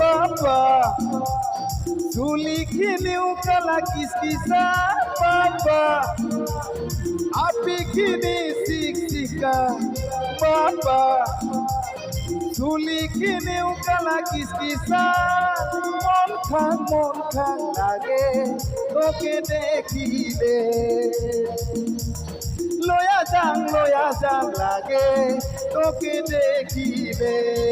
বাবা। চুলিখিনিও কালা কিসকিসা, বাবা। আপিখিনি চিকচিকা বাবা। চুলিখিনিও কালা কিসকিসা, মন খান মন খান লাগে, তোকে দেখিলে। লয়া যাং লয়া যাং লাগে, তোকে দেখিলে। say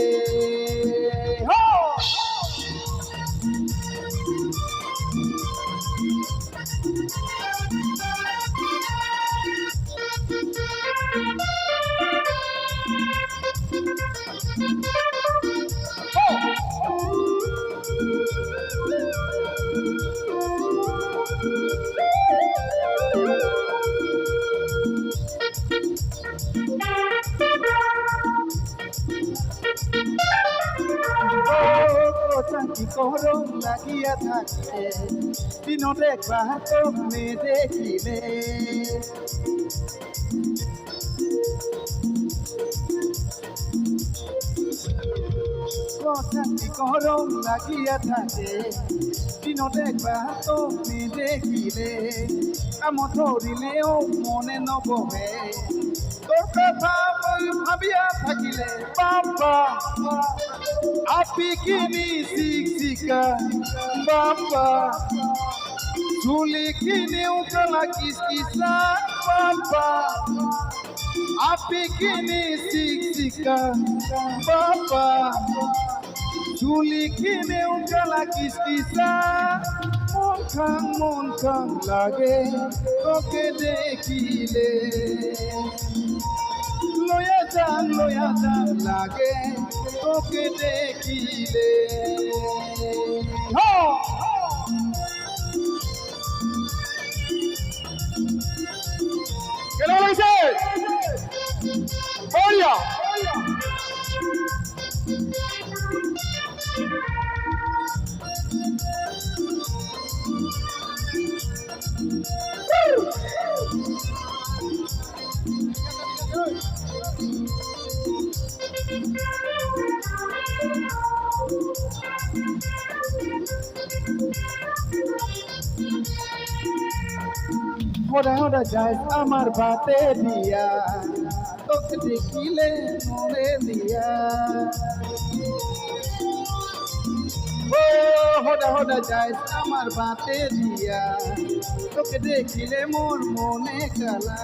চাকি করম লাগিয়া থাকে? দিনত একবাৰ তোক নেদেখিলে চাকি করম লাগিয়া থাকে? দিনত একবাৰ তোক নেদেখিলে কামত ধৰিলেও মনে নবহে। তোৰ কথা ভাবিয়া থাকিলে। বাবা। আপিকিনি চিকচিকা বাবা চুলিখিনিও কালা কিসকিসা বাবা আপিকিনি চিকচিকা বাবা চুলিখিনিও কালা কিসকিসা, মন মন লাগে, তোকে দেখিলে। লয়া যান লয়া যান লাগে তোকে দেখিলে হ্যাঁ কেন বলেছে হোরা হোরা যায় আমার বাতে দিয়া। তোকে দেখিলে মনে দিয়া। ও, হোডা যায় আমার বাতে দিয়া। তোকে দেখিলে মোর মনে কালা।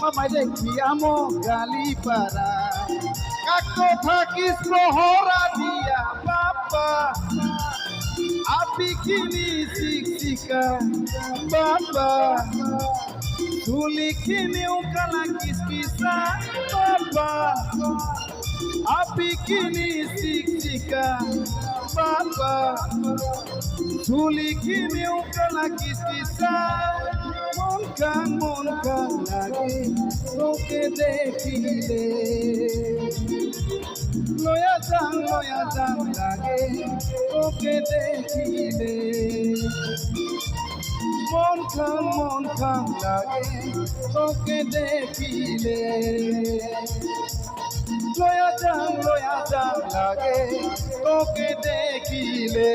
মামাই দেখি আমো গালি পারা কাকো থাকিস প্রহরা দিয়া বাবা আপিখিনি চিকচিকা বাবা। চুলিখিনিও কালা কিসকিসা বাবা। আপিখিনি চিকচিকা বাবা। চুলিখিনিও কালা কিসকিসা মন কান মন কান লাগে তোকে দেখিলে। যান লাগে ওকে দেখিলে মন খাম মন খাম লাগে ওকে দেখিলে লয়া যান লয়া যান লাগে ওকে দেখিলে